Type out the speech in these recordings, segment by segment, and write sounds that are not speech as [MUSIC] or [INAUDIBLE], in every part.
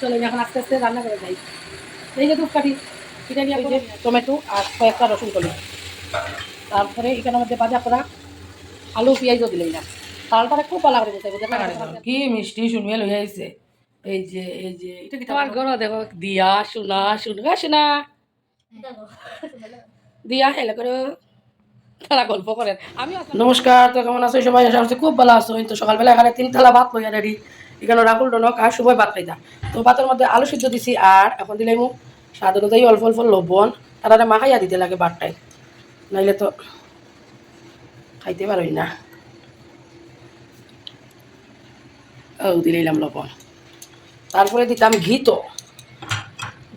চলো এখন আস্তে আস্তে রান্না করে যাই। এই যে ধূপকাঠি এটা নিয়ে যে টমেটো আর কয়েকটা রসুন কলি। তারপরে এখানের মধ্যে ভাজা করা আলু পেঁয়াজও দিলেই না তালটা খুব ভালো করে হবে কি মিষ্টি শুনবে লই আইছে এই যে এই যে এটা কি তোমার ঘর দেখো দিয়া শোনা শুনগা শোনা দিয়া হেলে করে। নমস্কার, তো কেমন আছো? সবাই আশা করছি খুব ভালো আছো। তো সকালবেলা এখানে তিন থালা ভাত লইয়া রেডি। এখানে রাহুল ডনক আর সবাই ভাত খাইতা তো ভাতের মধ্যে আলু সিদ্ধ দিছি আর এখন দিলে মু স্বাদ অনুযায়ী অল্প অল্প লবণ তারা মাখাইয়া দিতে লাগে বাটটাই নাইলে তো খাইতে পারোই না। ও, দিলাম লবণ। তারপরে দিতাম ঘি তো।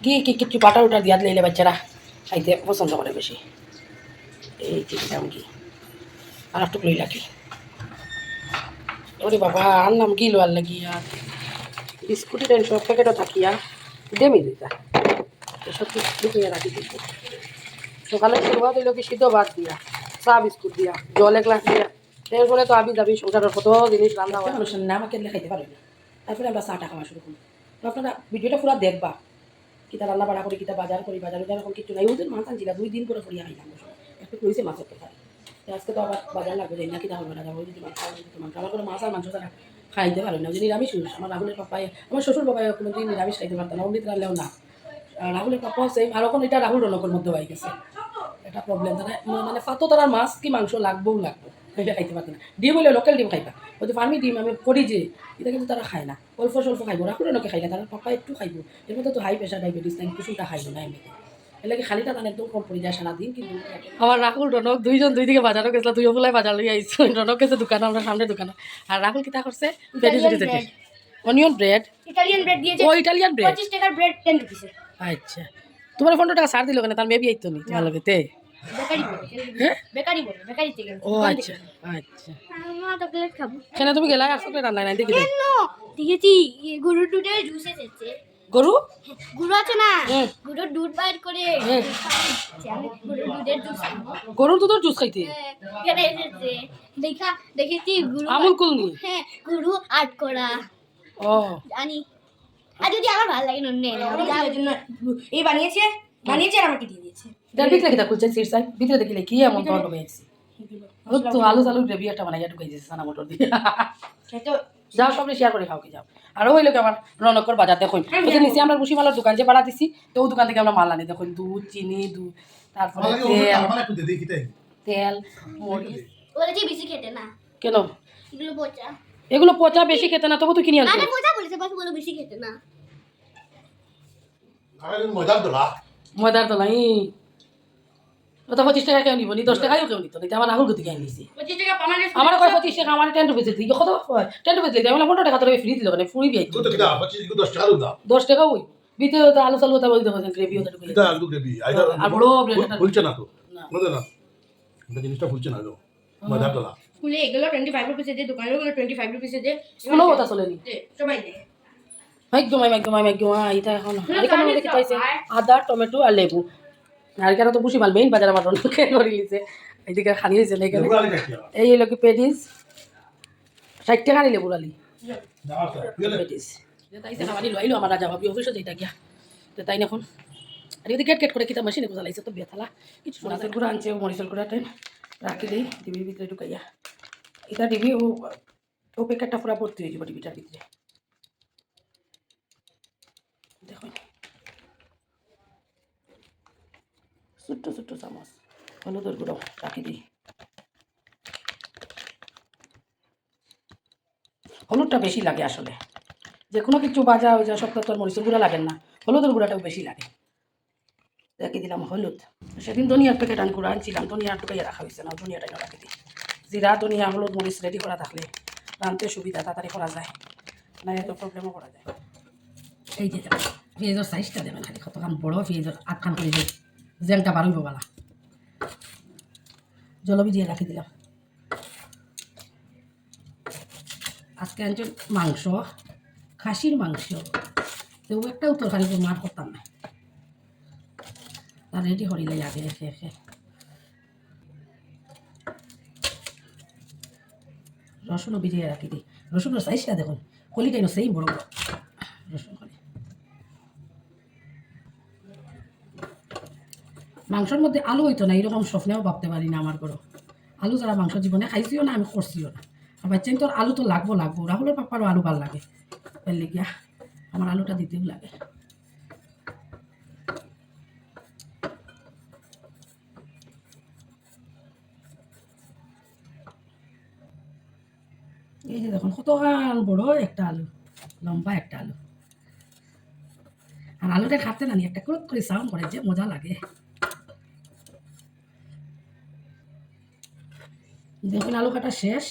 ঘি কি কিছু পাটা উটার দিয়া দিলে বাচ্চারা খাইতে পছন্দ করে বেশি। এই যে দিলাম ঘি আর একটু লই লাগি ওরে বাবা আনলাম ঘি লোয়ার লাগি আর? বিস্কুটের সব প্যাকেটও থাকিয়া দেমি দিতা এসব লুকিয়ে রাখি দিত সকালে শুরুয়াত হইল কি সিদ্ধ ভাত দিয়া, চা বিস্কুট দিয়া, জল এক গ্লাস দিয়া। এরপরে তো আবি যাবি সংসারের কত জিনিস রান্না হয়। মানুষের নাম কেটলে খাইতে পারবে না? তারপরে আমরা চাটা খাওয়া শুরু করি আপনারা ভিডিওটা পুরো দেখবা। কিতা রান্না বাড়া করি, কিতা বাজার করি, বাজার বাজার এখন কিছু নাই। ওদের মাছ আনছিলাম দুই দিন করে করিয়া খাইলাম। একটু করেছে মাছের তো খাই তো আজকে তো আবার বাজার লাগবে যাই না কিতা হবে না যাব যদি মাছ মাংস আমার কোনো মাছ আর মাংস তারা খাইতে পারে না। যদি নিরামিষ মানুষ। আমার রাহুলের পাপায় আমার শ্বশুর বাবাই কোনো দিন নিরামিষ খাইতে পারতাম না। অমৃত রাখলেও না। রাহুলের পাপা সেম আর এখন এটা রাহুল রনকের মধ্যে হয়ে গেছে। এটা প্রবলেম তারা মানে ফাতো তারা মাছ কি মাংস লাগবেও লাগবে। এটা খাইতে পারতো না। ডিম হইলে লোকাল ডিম খাইবা। ওই যে ফার্মি ডিম, আমি করি যে, এটা কিন্তু তারা খায় না। অল্প স্বল্প খাইব। রাখুন অনেকে খাই না তারা পাপা একটু খাইব। এর মধ্যে তো হাই প্রেশার ডায়াবেটিস তাই কিছুটা খাইব না এমনিতে। এলাকে তার একদম কম পড়ে যায় সারাদিন কিন্তু আমার রাহুল রনক দুইজন দুই দিকে বাজারও গেছিল দুই ফুলাই বাজার লই আইছো। রনক গেছে দোকানে আমরা সামনে দোকানে। আর রাহুল কিতা করছে? অনিয়ন ব্রেড ইটালিয়ান ব্রেড দিয়েছে। ও ইটালিয়ান ব্রেড পঁচিশ টাকার ব্রেড টেন রুপিসে আচ্ছা। তোমার টাকা সার দিল কেন? তার মেবি আইতো নি তোমার লগে তে বেকারি বলে? বেকারি বলে বেকারি থেকে। ও আচ্ছা আচ্ছা। তুমি গেলা আর চকলেট রান্না নাই দেখি কেন? দেখেছি গরুর দুধের জুস এসেছে। গরু? গুরু আছে না। গরুর দুধ বাইর করে গরুর দুধের জুস খাইতে? হ্যাঁ, দেখা দেখেছি গুরু আমুল কুলনি? হ্যাঁ গুরু আট করা। ও। জানি। আর যদি আমার ভালো লাগে নন্নে জন্য এই বানিয়েছে? বানিয়েছে আর আমাকে দিয়ে দিয়েছে। তার ভিতরে ভিতরে দেখিলে কি এমন তোমার ডুবে গেছি তো আলু চালু গ্রেভি একটা বানাইয়া ঢুকাই দিয়েছে সানা মোটর দিয়ে। যাও সব শেয়ার করে খাও কি যাও। আর ওই লোক আমার রনকর বাজার দেখুন। ওই যে নিচে আমরা বুসি মালার দোকান যে ভাড়া দিছি তো ওই দোকান থেকে আমরা মাল আনি। দেখুন দুধ চিনি দুধ তারপরে তেল তেল মরিচ। বলেছি বেশি খেতে না। কেন? এগুলো পচা। বেশি খেতে না তবু তুই কিনে আনছো আরে বোঝা বলেছে বাস বলে বেশি খেতে না। ময়দার তো নাই ও তো পঁচিশ টাকা কেউ নিব নি দশ টাকাও কেউ নিত নিতে আমার রাহুল গতি কিনে নিছি আমার কয় পঁচিশ টাকা আমার টেন রুপিস দিই কত টেন রুপিস দিই আমি পনেরো টাকা তোর ফ্রি দিল মানে ফুড়ি বিয়ে দশ টাকা ওই বিতে তো আলু চালু তা বলতে হবে গ্রেভি ওটা ঢুকে আর বড় ফুলছে না তো না। না জিনিসটা ফুলছে না তো মজা তোলা স্কুলে এগুলো টোয়েন্টি ফাইভ রুপিসে দিয়ে দোকানে ওগুলো টোয়েন্টি ফাইভ রুপিসে দিয়ে কোনো কথা সবাই দেয় এটা এখন এখানে মধ্যে কি পাইছে আদা টমেটো আর লেবু এখানে তো বুঝি মাল মেইন বাজার আমার রনকে করে লিছে এইদিকে খানি হয়েছে না এখানে? এই হলো কি পেটিস ষাট টাকা নিলে বুড়ালি না? পেটিস তাইছে খাবারই লইলো আমার রাজা ভাবি অফিসে যাইতা গিয়া। তো তাই এখন আর যদি গেট গেট করে কিতা মেশিনে বোঝা লাগছে তো বেথালা। কিছু মরিচের গুঁড়া আনছে মরিচের গুঁড়া টাইম রাখি দিই টিভির ভিতরে ঢুকাইয়া। এটা টিভি ও ও প্যাকেটটা পুরা ভর্তি হয়ে যাব টিভিটার ভিতরে দেখুন ছোট্ট ছোট্ট চামচ হলুদের গুঁড়ো রাখি দিই। হলুদটা বেশি লাগে আসলে। যে কোনো কিছু বাজা ওই যা সপ্তাহ তোর মরিচের গুঁড়া লাগে না। হলুদের গুঁড়াটাও বেশি লাগে। রেখে দিলাম হলুদ। সেদিন ধনিয়ার প্যাকেট আনি আনছিলাম ধনিয়া টুকাইয়া রাখা হয়েছে না, ধনিয়াটা রাখি দিই। জিরা, ধনিয়া, হলুদ, মরিচ রেডি করা থাকলে রাঁধতে সুবিধা, তাড়াতাড়ি করা যায়। না এত প্রবলেমও করা যায়। এই যে পেঁয়াজের সাইজটা দেবেন খালি কতখান বড় পেঁয়াজের আটখান করে দিয়ে জ্যাংটা বারুইব বালা। জল ভিজিয়ে রাখি দিলাম। আজকে আনছেন মাংস, খাসির মাংস। তো একটাও তরকারি মার করতাম না। আর রেডি হরিলে আগে রেখে রেখে রসুনও ভিজিয়ে রাখি দিই রসুনের সাইজটা দেখুন কলিটাই সেই বড় বড়। মাংসর মধ্যে আলু হইতো না এরকম স্বপ্নেও ভাবতে পারি না আমার ঘরে আলু ছাড়া মাংস জীবনে খাইছিও না, আমি করছিও না। আর বাচ্চাই তোর আলু তো লাগবো লাগবো। রাহুলের পাপারও আলু ভালো লাগে। এর লেগিয়া আমার আলুটা দিতেও লাগে। এই যে দেখুন কত বড় একটা আলু, লম্বা একটা আলু। আর আলুটা খাতে না একটা করে করে সাউন্ড করে, যে মজা লাগে। দেখুন আলু কাটা শেষ।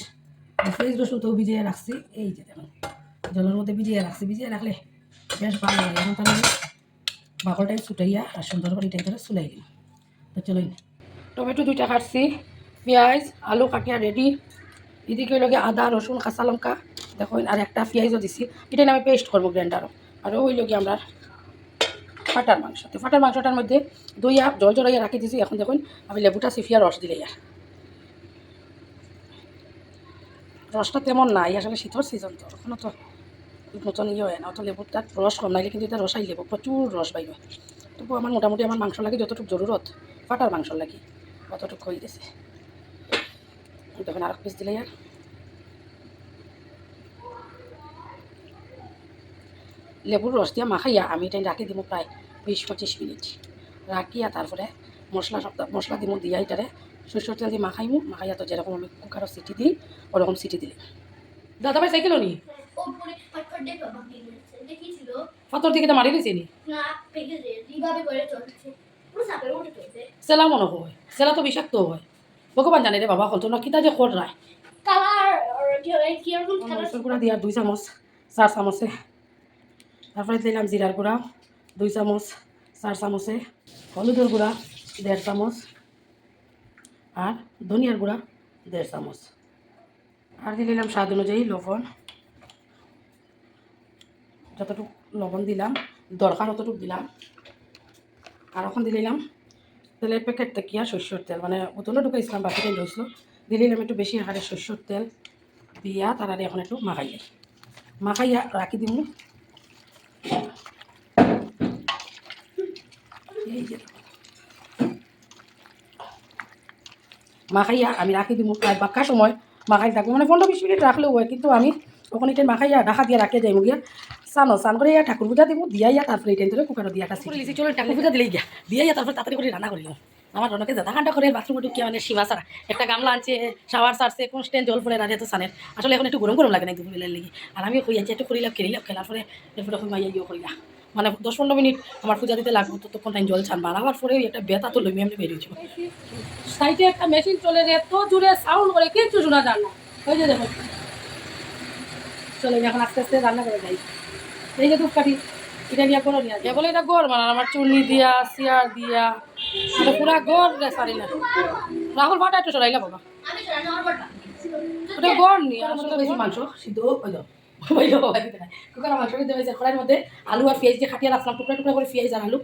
পেঁয়াজ রসুন তো ভিজিয়ে রাখছি। এই যে দেখুন, জলের মধ্যে ভিজিয়ে রাখছি। ভিজিয়ে রাখলে বেশ ভালো লাগে। এখন তাহলে বাকলটাই ছুটাইয়া আর সুন্দর করে এটাই করে চুলাই দিন তো চলুন, টমেটো দুইটা কাটছি। পেঁয়াজ, আলু কাটিয়া রেডি এদিকে লগে আদা, রসুন, কাঁচা লঙ্কা। দেখুন আর একটা পেঁয়াজও দিছি। এটা আমি পেস্ট করব গ্রাইন্ডারও আর ওই লগে আমরা ফাটার মাংস। তো ফাটার মাংসটার মধ্যে দইয়া জল জড়াইয়া রাখি দিছি। এখন দেখুন, আমি লেবুটা সিফিয়া রস দিলে আর রসটা তেমন নাই, আসলে শীতর সিজন তো এখনও তো নতুন ইয়ে হয় না, অত লেবুটার রস কম, নাইলে কিন্তু এটা রসাই লেবু, প্রচুর রস বাইবে তবু আমার মোটামুটি আমার মাংস লাগে যতটুকু জরুরত, ফাটার মাংস লাগে, অতটুকু হয়ে গেছে। দেখুন আর পিস দিলে আর লেবুর রস দিয়া মাখাইয়া আমি এটা রাখি দিব প্রায় বিশ পঁচিশ মিনিট। রাখিয়া তারপরে মশলা সব মশলা দিব দিয়া এটারে সরষের তেল দিয়ে মাখাইমু মাখাইয়া তো যেরকম আমি কুকারও সিটি দিই ওরকম সিটি দিলে। দাদা ভাই সাইকেল নি পাথর দিকে তো মারি দিয়েছি নি? সেলা মনে হয়। সেলা তো বিষাক্ত হয়। ভগবান জানে রে বাবা হল তো না কিতা যে কর রায়। মরিচের গুঁড়া দিয়া দুই চামচ চার চামচে। তারপরে দিলাম জিরার গুঁড়া দুই চামচ চার চামচে হলুদের গুঁড়া দেড় চামচ। আর ধনিয়ার গুঁড়া দেড় চামচ। আর দিয়ে দিলাম স্বাদ অনুযায়ী লবণ। যতটুকু লবণ দিলাম, দরকার অতটুকু দিলাম। আর এখন দিলাম তেলের প্যাকেট থেকে আর সর্ষের তেল। মানে বোতলে ঢুকাইছিলাম বাকিটাই লইছিল দিলাম একটু বেশি আকারে সর্ষের তেল দিয়া তারারে এখন একটু মাখাইলে মাখাইয়া রাখি দিব এই যে। মাখাইয়া আমি রাখি দিব প্রায় বাক্কা সময় মাখাই থাকব মানে পনেরো বিশ মিনিট রাখলেও হয় কিন্তু আমি ওখানে এটা মাখাইয়া ঢাকা দিয়ে রাখিয়া যাই গিয়া। চানো চান করে ইয়া ঠাকুর পূজা দিব দিয়া ইয়া তারপরে এটা ধরে কুকারও দিয়া কাছে চলো ঠাকুর পূজা দিলে গিয়া। দিয়া ইয়া তারপরে তাড়াতাড়ি করে রান্না করিলাম আমার রনকে দাদা ঘণ্টা করে বাথরুমে ঢুকিয়ে মানে সীমা ছাড়া। একটা গামলা আনছে শাওয়ার সারছে কোন স্ট্যান্ড জল পড়ে রাজে তো সানের আসলে এখন একটু গরম গরম লাগে না একটু বেলার লেগে আর আমি আনছি একটু করিলাম খেলিলাম খেলার পরে এরপরে মাইয়া ইয়ে করিলাম মানে দশ পনেরো মিনিট আমার পূজা দিতে লাগবো ততক্ষণ টাইম জল ছানবার আবার পরে একটা বেতা তো লইমি আমি বেরিয়েছি সাইডে একটা মেশিন চলে রে এত জোরে সাউন্ড করে কিচ্ছু শোনা যায় না। ওই যে দেখো। চলো এখন আস্তে আস্তে রান্না করে যাই। এই যে কাটি এটা নিয়ে কোনো নিয়ে যায় বলে এটা গড় মানে আমার চুনি দিয়া সিয়ার দিয়া। এটা পুরা গড় রে সারি না। রাহুল ভাটা একটু সরাইলা বাবা। আমি আমার ওটা গড় নি আর মধ্যে বেশি মাংস সিদ্ধ হয়ে যাও হইল বাবা দিতে নাই কুকার মাংস দিতে হয়েছে। কড়াইয়ের মধ্যে আলু আর পেঁয়াজ দিয়ে খাটিয়ে রাখলাম, টুকরা টুকরা করে পেঁয়াজ আর আলু।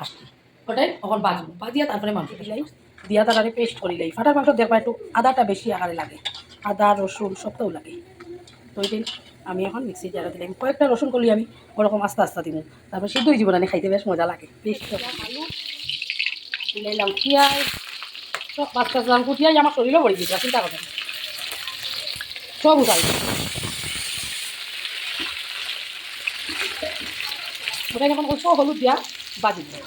আসছে। ওটাই তখন বাজবো বাজিয়া তারপরে মাংস দিলাই দিয়া তারপরে পেস্ট করিলাই ফাটার মাংস দেখবা একটু আদাটা বেশি আকারে লাগে। আদা, রসুন, সবটাও লাগে। তো ওইটাই আমি এখন মিক্সি জারে দিলাম। কয়েকটা রসুন করলি আমি ওরকম আস্তে আস্তে দিব তারপর সিদ্ধ জীবন আনি খাইতে বেশ মজা লাগে। পেস্ট আলু দিলাম। পেঁয়াজ সব পাঁচ গ্রাম কুটিয়াই আমার শরীরও পড়ে গেছে চিন্তা করবেন সব উঠাই। ওটাই এখন অল্প হলুদ দিয়া বাজি দিব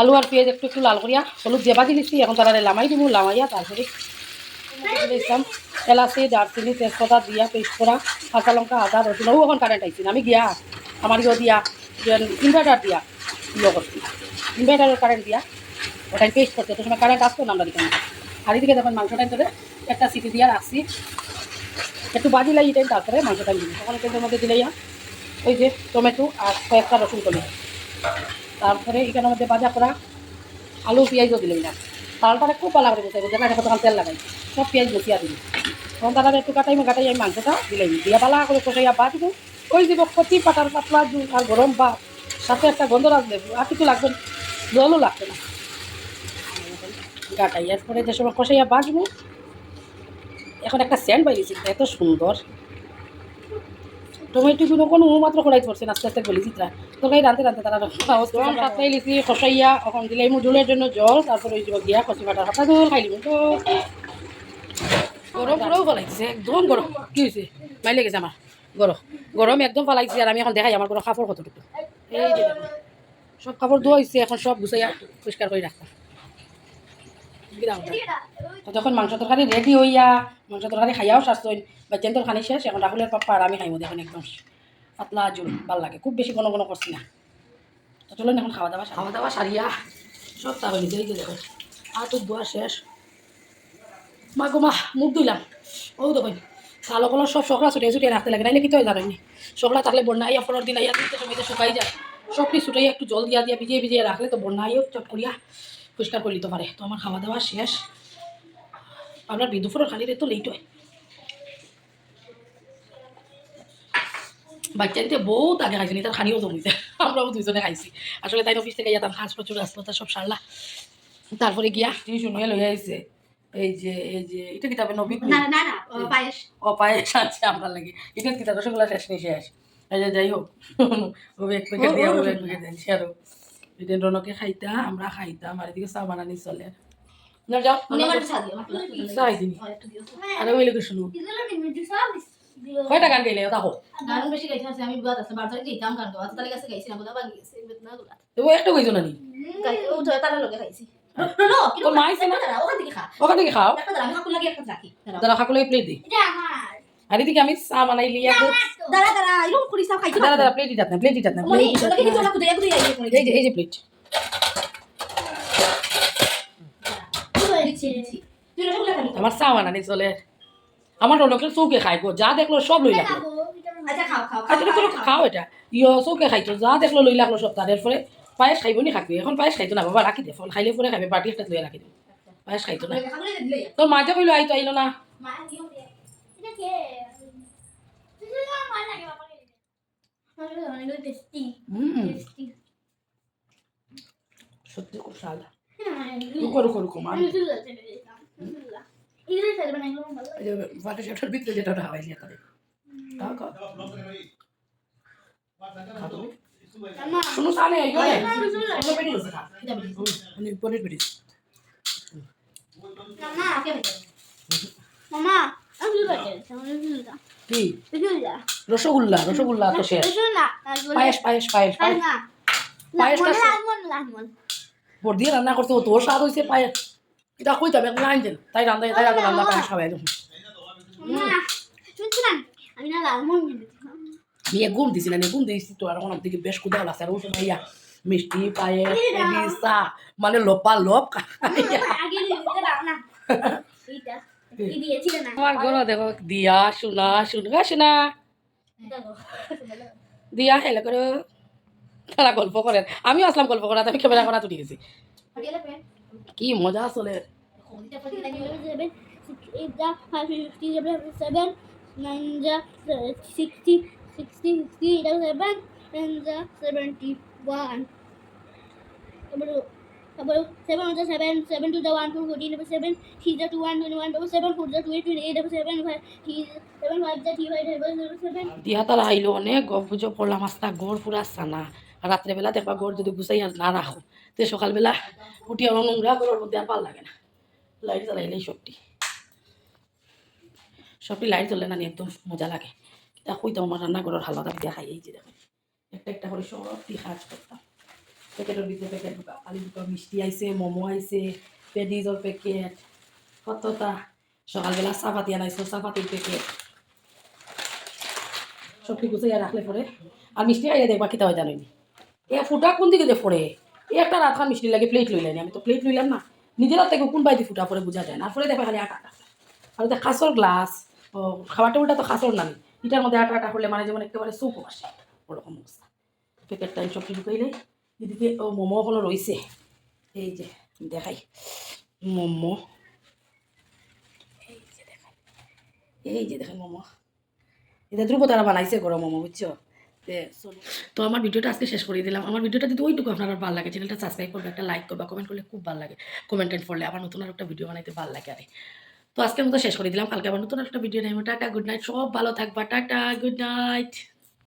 আলু আর পেঁয়াজ একটু একটু লাল করিয়া হলুদ দিয়ে বাজি দিচ্ছি এখন তারা লামাই দিব লামাইয়া তারপরে দিলাম এলাচি, দারচিনি, তেজপাতা দিয়া পেস্ট করা, কাঁচা লঙ্কা, আদা, রসুন, ও এখন কারেন্ট আইছি, আমি গিয়া আমার ইয়ে দিয়া ইনভার্টার দিয়া ইয়ে করছি ইনভার্টারের কারেন্ট দিয়া ওটাই পেস্ট করতে তো সময় কারেন্ট আসতো না আমরা দিকে আর এদিকে দেখুন মাংসটা করে একটা সিটি দিয়া রাখছি। একটু বাজি লাগি টাইম তারপরে মাংসটা দিবি। তখন এটার মধ্যে দিলে ইয়া ওই যে টমেটো আর কয়েকটা রসুন কলি। তারপরে এখানের মধ্যে ভাজা করা আলু, পেঁয়াজও দিলে না তালটারে খুব ভালো করে বসাইবো যেটা এখন তেল লাগাই। সব পেঁয়াজ বসিয়া দিবি তখন তারা একটু কাটাই কাটাই, আমি মাংসটা দিলে দিয়া পালা করে কষাইয়া বাঁচবো ওই দিব কচি পাটার পাতলা জুল আর গরম ভাত, সাথে একটা গন্ধ রাখবে আর কিছু লাগবে না, জলও লাগবে না। গাটাই এরপরে যে সময় কষাইয়া বাঁচবো এখন একটা স্যান্ড বাইরেছি এত সুন্দর। টমেটো গুলো কোনো মাত্র করাইতে পারছে না আস্তে আস্তে গলি চিত্রা। তরকারি রাঁধতে রাঁধতে তারা জল কাটাই লিছি খসাইয়া এখন দিলাই মুজুলের জন্য জল, তারপরে ওই গিয়া কচি কাটা হাতা জল খাই লিব। তো গরম পুরোও ফলাইছে, একদম গরম। কি হয়েছে মাইলে গেছে আমার গরম গরম একদম ফলাইছে আর আমি এখন দেখাই আমার গরম কাপড় কতটুকু এই। সব কাপড় ধোয়া হয়েছে এখন সব গুছাইয়া পরিষ্কার করে রাখতাম তো যখন মাংস তরকারি রেডি হইয়া মাংস তরকারি খাইয়াও সারছই বাচ্চান তোর খানি শেষ এখন রাহুলের পাপ্পা আর আমি খাইমো দেখুন একদম পাতলা জোর ভালো লাগে খুব বেশি কোনো কোনো করছি না। তো চলুন এখন খাওয়া দাওয়া খাওয়া দাওয়া সারিয়া সব তা হয়ে দেখো আর তো দোয়া শেষ। মা গো মা মুখ ধুইলাম। ও দেখুন কালো কলর সব সকলা ছুটিয়ে ছুটিয়ে রাখতে লাগে নাইলে কি তো জানেনি সকলা থাকলে বন্যা আইয়া ফলর দিন আইয়া দিতে সময়তে শুকাই যায়। সবটি ছুটাইয়া একটু জল দিয়া দিয়া ভিজিয়ে ভিজিয়ে রাখলে তো বন্যা আইও চট করিয়া পরিষ্কার করে নিতে পারে। তো আমার খাওয়া দাওয়া শেষ। আপনার বিদুপুরের খালি তো লেট হয়। বাচ্চাতে বহুত আগে খাইছে তার খানিও জমিছে [LAUGHS] আমরাও দুইজনে খাইছি। আসলে তাই অফিস থেকে যেতাম হাঁস প্রচুর আসতো তা সব সারলা। তারপরে গিয়া টিউশন হয়ে লই আইছে। এই যে এই যে এটা কিতাবে নবী না না না ও পায়েস। ও পায়েস আছে আপনার লাগে। এটা কিতাব রসগোল্লা শেষ নেই শেষ এই যে যাই হোক [LAUGHS] ও এক প্যাকেট দিয়ে ও এক প্যাকেট দেন শেয়ারও এটা রনকে খাইতা আমরা খাইতাম আর এদিকে চা বানানি চলে না যাও দিনি আরে ওই লোক শুনু কয়টা গান গাইলে হোক গান বেশি গাইতে আছে আমি বুয়াত আছে বারবার গেইতাম গান গাওয়া তালে কাছে গাইছি না বুদা বাগি গেছে বেদনা গুলা তো একটা কইছো না নি ও তো তালে লগে গাইছি নো তোর না? ওখান থেকে খা ওখান থেকে খাও একটা দাঁড়া আমি একটা রাখি দাঁড়া খাকলে প্লেট দি এটা আমার আর এদিকে আমি চা বানাই লিয়া দাঁড়া দাঁড়া এরকম করি সব খাইছো দাঁড়া দাঁড়া প্লেট দিতাম না প্লেট দিতাম না এই যে এই যে প্লেট আমার চা বানানি চলে। আমার রনকের চৌকে খাই গো যা দেখল সব লই লাগল। আচ্ছা খাও খাও আচ্ছা খাও এটা? ইয় চৌকে খাইতো যা দেখল লই লাগল সব তাদের পরে পায়েস খাইব নি খাবি এখন পায়েস খাইতো না বাবা রাখি দে ফল খাইলে পরে খাবে বাটি একটা লই রাখি দে। পায়েস খাইতো না। তোর মা যে কইলো আইতো আইলো না মা দিও দে এটা কে তুই না মা লাগে বাবা কে দিতে আমি অনেক টেস্টি হুম টেস্টি সত্যি খুব স্বাদ। হ্যাঁ রুকো রুকো রুকো মা। আমি তুই যাচ্ছে ইংরেজি ফেলবে না এগুলো ভালো এই যে বাটি সেটার ভিতরে যেটা ওটা হাওয়াই লিয়া করে খাও খাও। শুনো সানে আইও রে না রসগোল্লা অন্য বেটি আছে খা এটা বলি মানে পরের বেটি মামা মামা। কি? রসগোল্লা। রসগোল্লা তো শেষ। পায়েস পায়েস পায়েস পায়েস। বর দিয়ে রান্না করতে তোর স্বাদ হয়েছে পায়েস। এটা কইতাম এখন আইন দেন তাই রান্না তাই রান্না রান্না পায়েস না লালমন নিয়ে ঘুম দিছি না নিয়ে ঘুম দিয়েছি তো আর এখন দিকে বেশ কুদা লাগছে। আর ওই সময় ইয়া মিষ্টি পায়েস মানে লোপা লোপ। [LAUGHS] আমার দেখো দিয়া শোনা শুনগা শোনা দিয়া হেলে করে তারা গল্প করেন আমিও আসলাম গল্প করা আমি ক্যামেরা করা তুলি গেছি কি মজা সেভেন সিক্সটি এটা সেভেন ওয়ান তারপরে তারপরে সেভেন সেভেন টু যা ওয়ান টু ফোরটিন তারপর সেভেন থ্রি যা টু ওয়ান টোয়েন্টি ওয়ান তারপর সেভেন ফোর যা টু এইট টোয়েন্টি এইট তারপর সেভেন থ্রি সেভেন ফাইভ যা থ্রি ফাইভ তারপর সেভেন দিয়া তারা আইলো অনেক গপ গুজব করলাম আস্তা গড় পুরা সানা রাত্রেবেলা দেখবা গড় যদি গুছাই আর না রাখো তো সকালবেলা উঠি আমার নোংরা গড়ের মধ্যে আর ভালো লাগে না। লাইট জ্বালাইলেই সবটি সবটি লাইট জ্বলে না একদম মজা লাগে। তা কইতাম আমার রান্নাঘরের হালুয়া দাবি খাই এই যে দেখেন। একটা একটা করে সবটি কাজ করতাম প্যাকেটের ভিতরে প্যাকেট ঢুকা আলু ঢুকা মিষ্টি আইছে মোমো আইছে পেডিজর প্যাকেট কতটা সকালবেলা চাপাতি আনাইছো চাপাতির প্যাকেট সবটি গুছাইয়া রাখলে পরে আর মিষ্টি খাইয়া দেখবা কিতা হয় জানি এ, ফুটা কোন দিকে যে পড়ে এই একটা রাত মিষ্টি লাগে প্লেট লইলেনি আমি তো প্লেট লইলাম না। নিজের থেকে কোন বাইতে ফুটা পরে বোঝা যায় না। পরে দেখা খালি আটা আটা। আর ওটা খাসর গ্লাস ও খাবারটা উল্টা তো খাসর নামি। এটার মধ্যে আটা আটা করলে মানে যেমন একেবারে সুপ আসে। ওরকম অবস্থা। প্যাকেট টাইম সবটি ঢুকাইলে এদিকে ও মোমো হলো রয়েছে এই যে, দেখাই। মোমো। এই যে দেখাই। এই যে দেখেন মোমো। এটা ধ্রুব তারা বানাইছে গরম মোমো বুঝছ তে। তো আমার ভিডিওটা আজকে শেষ করে দিলাম। আমার ভিডিওটা যদি ওইটুকু আপনার ভালো লাগে চ্যানেলটা সাবস্ক্রাইব করবে একটা লাইক করবে কমেন্ট করলে খুব ভালো লাগে। কমেন্ট টেন্ট করলে আবার নতুন আর একটা ভিডিও বানাইতে ভালো লাগে আরে তো আজকের মতো শেষ করে দিলাম। কালকে আবার নতুন একটা ভিডিও নেই টাটা গুড নাইট সব ভালো থাকবা। Tata good night